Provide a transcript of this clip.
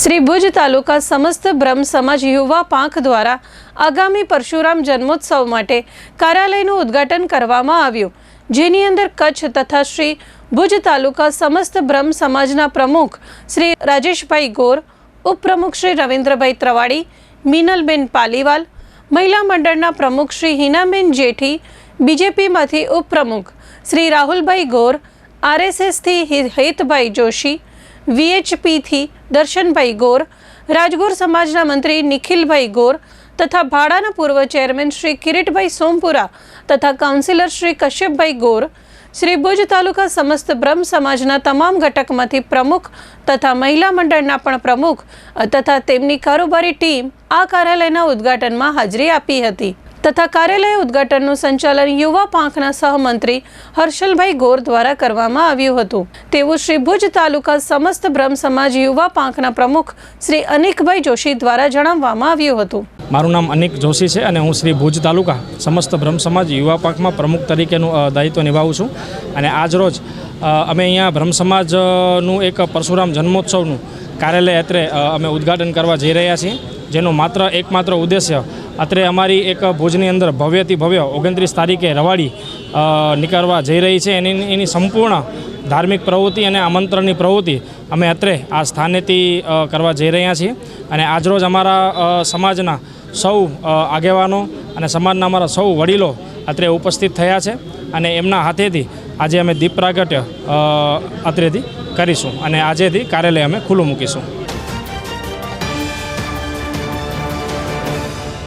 શ્રી ભુજ તાલુકા સમસ્ત બ્રહ્મ સમાજ યુવા પાંખ દ્વારા આગામી પરશુરામ જન્મોત્સવ માટે કાર્યાલયનું ઉદ્ઘાટન કરવામાં આવ્યું. જેની અંદર કચ્છ તથા શ્રી ભુજ તાલુકા સમસ્ત બ્રહ્મ સમાજના પ્રમુખ શ્રી રાજેશભાઈ ગોર, ઉપપ્રમુખ શ્રી રવિન્દ્રભાઈ ત્રવાડી, મીનલબેન પાલીવાલ, મહિલા મંડળના પ્રમુખ શ્રી હિનાબેન જેઠી, બીજેપીમાંથી ઉપપ્રમુખ શ્રી રાહુલભાઈ ગોર, આરએસએસથી હેતભાઈ જોશી વીએચપીથી દર્શનભાઈ ગોર, રાજગોર સમાજના મંત્રી નિખિલભાઈ ગોર તથા ભાડાના પૂર્વ ચેરમેન શ્રી કિરીટભાઈ સોમપુરા તથા કાઉન્સિલર શ્રી કશ્યપભાઈ ગોર, શ્રી ભુજ તાલુકા સમસ્ત બ્રહ્મ સમાજના તમામ ઘટકમાંથી પ્રમુખ તથા મહિલા મંડળના પણ પ્રમુખ તથા તેમની કારોબારી ટીમ આ કાર્યાલયના ઉદ્ઘાટનમાં હાજરી આપી હતી. તથા કાર્યાલય ઉદ્ઘાટનનું સંચાલન યુવા પાંખના સહમંત્રી હર્ષલભાઈ ગોર દ્વારા કરવામાં આવ્યું હતું. તેવું શ્રી ભુજ તાલુકા સમસ્ત બ્રહ્મ સમાજ યુવા પાંખના પ્રમુખ શ્રી અનિકભાઈ જોશી દ્વારા જણાવવામાં આવ્યું હતું. મારું નામ અનિક જોશી છે અને હું શ્રી ભુજ તાલુકા સમસ્ત બ્રહ્મ સમાજ યુવા પાંખમાં પ્રમુખ તરીકેનું દાયિત્વ નિભાવું છું. અને આજ રોજ અમે અહીંયા બ્રહ્મ સમાજનું એક પરશુરામ જન્મોત્સવનું કાર્યાલય અત્રે અમે ઉદ્ઘાટન કરવા જઈ રહ્યા છીએ, જેનો માત્ર એકમાત્ર ઉદ્દેશ્ય અત્રે અમારી એક ભુજની અંદર ભવ્યથી ભવ્ય ઓગણત્રીસ તારીખે રવાડી નીકળવા જઈ રહી છે. એની એની સંપૂર્ણ ધાર્મિક પ્રવૃત્તિ અને આમંત્રણની પ્રવૃત્તિ અમે અત્રે આ સ્થાનેથી કરવા જઈ રહ્યા છીએ. અને આજરોજ અમારા સમાજના સૌ આગેવાનો અને સમાજના અમારા સૌ વડીલો અત્રે ઉપસ્થિત થયા છે અને એમના હાથેથી આજે અમે દીપ પ્રાગટ્ય અત્રેથી કરીશું અને આજેથી કાર્યાલય અમે ખુલ્લું મૂકીશું.